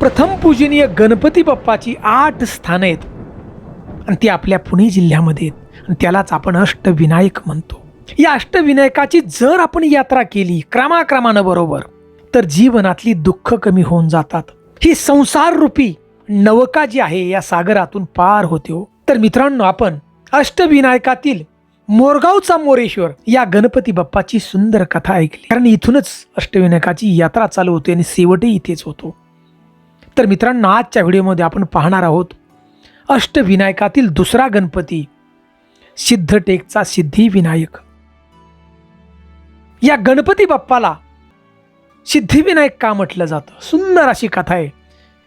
प्रथम पूजनीय गणपती बाप्पाची आठ स्थानं आहेत. आणि ती आपल्या पुणे जिल्ह्यामध्ये आहेत. आणि त्यालाच आपण अष्टविनायक म्हणतो. या अष्टविनायकाची जर आपण यात्रा केली क्रमाक्रमानं बरोबर तर जीवनातली दुःख कमी होऊन जातात. ही संसार रूपी नवका जी आहे या सागरातून पार होते हो. तर मित्रांनो आपण अष्टविनायकातील मोरगावचा मोरेश्वर या गणपती बाप्पाची सुंदर कथा ऐकली. कारण इथूनच अष्टविनायकाची यात्रा चालू होते आणि शेवटही इथेच होतो. तर मित्रांनो आजच्या व्हिडिओमध्ये आपण पाहणार आहोत अष्टविनायकातील दुसरा गणपती सिद्धटेकचा सिद्धिविनायक. या गणपती बाप्पाला सिद्धिविनायक का म्हटलं जातं? सुंदर अशी कथा आहे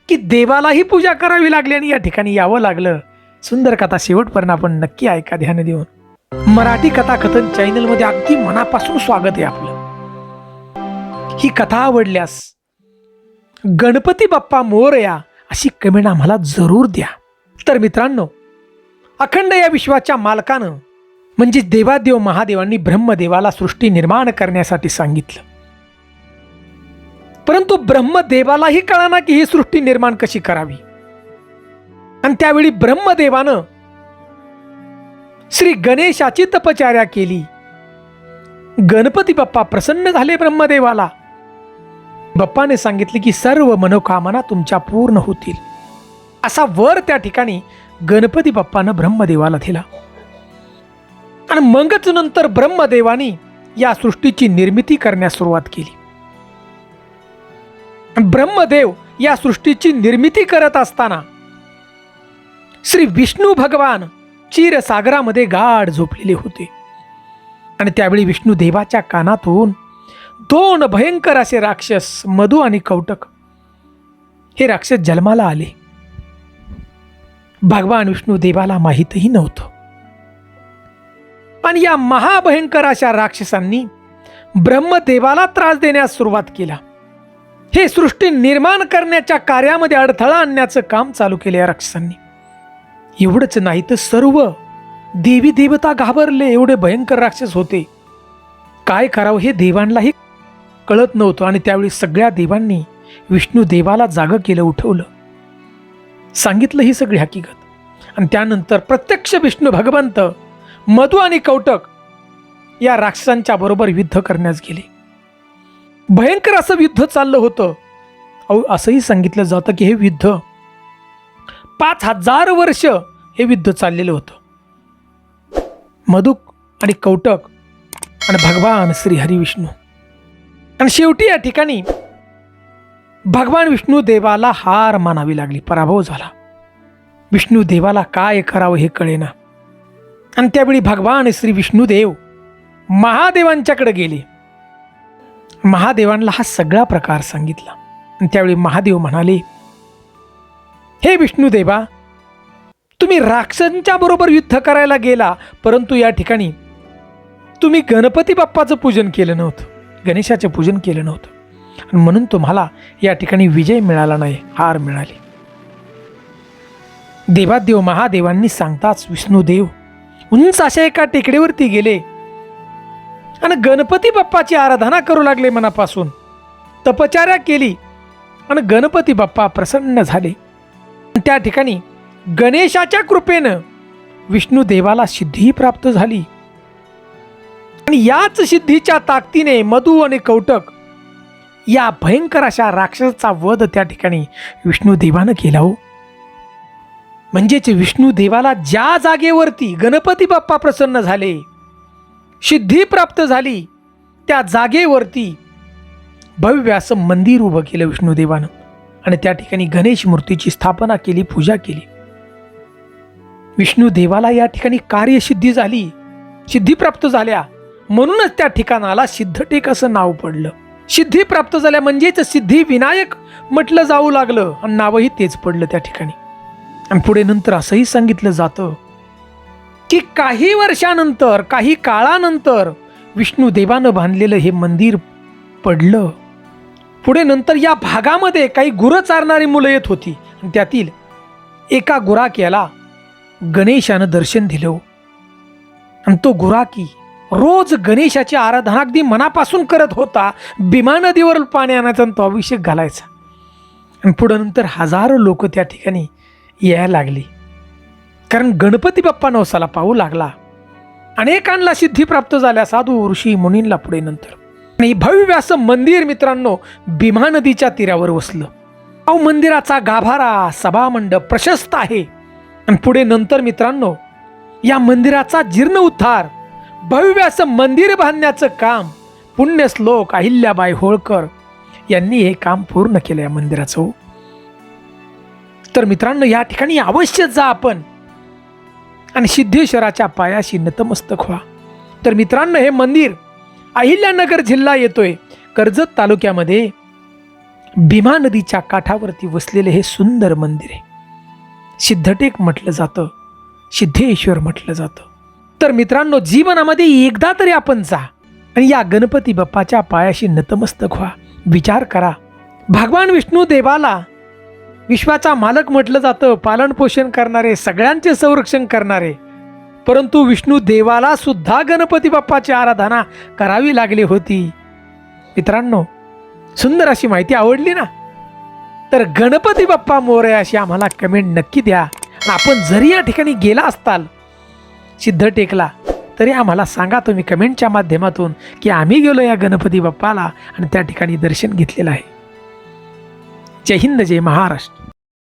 की देवालाही पूजा करावी लागली आणि या ठिकाणी यावं लागलं. सुंदर कथा शेवटपर्यंत आपण नक्की ऐका ध्यान देऊन. मराठी कथाकथन चॅनलमध्ये अगदी मनापासून स्वागत आहे आपलं. ही कथा आवडल्यास गणपती बाप्पा मोरया अशी कमेंट आम्हाला जरूर द्या. तर मित्रांनो अखंड या विश्वाच्या मालकानं म्हणजे देवादेव महादेवांनी ब्रह्मदेवाला सृष्टी निर्माण करण्यासाठी सांगितलं. परंतु ब्रह्मदेवालाही कळाना की ही सृष्टी निर्माण कशी करावी. आणि त्यावेळी ब्रह्मदेवानं श्री गणेशाची तपचार्या केली. गणपती बाप्पा प्रसन्न झाले ब्रह्मदेवाला. बाप्पाने सांगितले की सर्व मनोकामना तुमच्या पूर्ण होतील. असा वर त्या ठिकाणी गणपती बाप्पानं ब्रह्मदेवाला दिला. आणि मगच नंतर ब्रह्मदेवानी या सृष्टीची निर्मिती करण्यास सुरुवात केली. ब्रह्मदेव या सृष्टीची निर्मिती करत असताना श्री विष्णू भगवान क्षीरसागरामध्ये गाढ झोपलेले होते. आणि त्यावेळी विष्णू देवाच्या कानातून दोन भयंकर असे राक्षस मधु आणि कौटक हे राक्षस जन्माला आले. भगवान विष्णू देवाला माहीतही नव्हतं. आणि या महाभयंकर अशा राक्षसांनी ब्रह्मदेवाला त्रास देण्यास सुरुवात केला. हे सृष्टी निर्माण करण्याच्या कार्यामध्ये अडथळा आणण्याचं काम चालू केले या राक्षसांनी. एवढंच नाही तर सर्व देवी देवता घाबरले एवढे भयंकर राक्षस होते. काय करावं हे देवांनाही कळत नव्हतं आणि त्यावेळी सगळ्या देवांनी विष्णू देवाला जागं केलं उठवलं. सांगितलं ही सगळी हकीकत. आणि त्यानंतर प्रत्यक्ष विष्णू भगवंत मधु आणि कौटक या राक्षसांच्या बरोबर युद्ध करण्यास गेले. भयंकर असं युद्ध चाललं होतं. अहो असंही सांगितलं जातं की हे युद्ध पाच हजार वर्ष हे युद्ध चाललेलं होतं. मधुक आणि कौटक आणि भगवान श्री हरिविष्णू. आणि शेवटी या ठिकाणी भगवान विष्णू देवाला हार मानावी लागली पराभव झाला. विष्णू देवाला काय करावं हे कळेना. आणि त्यावेळी भगवान श्री विष्णुदेव महादेवांच्याकडे गेले. महादेवांना हा सगळा प्रकार सांगितला. आणि त्यावेळी महादेव म्हणाले हे विष्णुदेवा तुम्ही राक्षसांच्या बरोबर युद्ध करायला गेला परंतु या ठिकाणी तुम्ही गणपती बाप्पाचं पूजन केलं नव्हतं. गणेशाचं पूजन केलं नव्हतं. आणि म्हणून तुम्हाला या ठिकाणी विजय मिळाला नाही हार मिळाली. देवादेव महादेवांनी सांगताच विष्णुदेव उंच अशा एका टेकडीवरती गेले. आणि गणपती बाप्पाची आराधना करू लागले मनापासून. तपचार्या केली. आणि गणपती बाप्पा प्रसन्न झाले. त्या ठिकाणी गणेशाच्या कृपेनं विष्णुदेवाला सिद्धीही सिद्धी प्राप्त झाली. आणि याच सिद्धीच्या ताकदीने मधु आणि कौटक या भयंकर अशा राक्षसाचा वध त्या ठिकाणी विष्णू देवानं केला हो. म्हणजेच विष्णू देवाला ज्या जागेवरती गणपती बाप्पा प्रसन्न झाले सिद्धी प्राप्त झाली त्या जागेवरती भव्य असं मंदिर उभं केलं विष्णुदेवानं. आणि त्या ठिकाणी गणेश मूर्तीची स्थापना केली पूजा केली. विष्णू देवाला या ठिकाणी कार्यसिद्धी झाली सिद्धी प्राप्त झाल्या. म्हणूनच त्या ठिकाणाला सिद्धटेक असं नाव पडलं. सिद्धी प्राप्त झाल्या म्हणजेच सिद्धी विनायक म्हटलं जाऊ लागलं आणि नावही तेच पडलं त्या ठिकाणी. आणि पुढे नंतर असंही सांगितलं जातं की काही वर्षानंतर काही काळानंतर विष्णू देवानं बांधलेलं हे मंदिर पडलं. पुढे नंतर या भागामध्ये काही गुरं चारणारी मुलं येत होती आणि त्यातील एका गुराक्याला गणेशानं दर्शन दिलं. आणि तो गुराकी रोज गणेशाची आराधना अगदी मनापासून करत होता भीमा नदीवर पाणी आणायचा आणि तो अभिषेक घालायचा. आणि पुढं नंतर हजारो लोक त्या ठिकाणी यायला लागली. कारण गणपती बाप्पा नवसाला पाहू लागला. अनेकांना सिद्धी प्राप्त झाल्या साधू ऋषी मुनींना पुढे नंतर. आणि भव्य असं मंदिर मित्रांनो भीमा नदीच्या तीरावर वसलं. अहो मंदिराचा गाभारा सभामंडप प्रशस्त आहे. आणि पुढे नंतर मित्रांनो या मंदिराचा जीर्ण उद्धार भव्य असं मंदिर बांधण्याचं काम पुण्यश्लोक अहिल्याबाई होळकर यांनी हे काम पूर्ण केलं या मंदिराचं. तर मित्रांनो या ठिकाणी अवश्य जा आपण आणि सिद्धेश्वराच्या पायाशी नतमस्तक व्हा. तर मित्रांनो हे मंदिर अहिल्यानगर जिल्हा येतोय. कर्जत तालुक्यामध्ये भीमा नदीच्या काठावरती वसलेले हे सुंदर मंदिर आहे. सिद्धटेक म्हटलं जातं सिद्धेश्वर म्हटलं जातं. तर मित्रांनो जीवनामध्ये एकदा तरी आपण जा आणि या गणपती बाप्पाच्या पायाशी नतमस्तक व्हा. विचार करा. भगवान विष्णू देवाला विश्वाचा मालक म्हटलं जातं. पालनपोषण करणारे सगळ्यांचे संरक्षण करणारे. परंतु विष्णू देवाला सुद्धा गणपती बाप्पाची आराधना करावी लागली होती. मित्रांनो सुंदर अशी माहिती आवडली ना? तर गणपती बाप्पा मोरे अशी आम्हाला कमेंट नक्की द्या. आपण जरी या ठिकाणी गेला असताल सिद्ध टेकला. तरी आम्हाला सांगा तुम्ही कमेंटच्या माध्यमातून की आम्ही गेलो या गणपती बाप्पाला आणि त्या ठिकाणी दर्शन घेतलेलं आहे. जय हिंद जय महाराष्ट्र.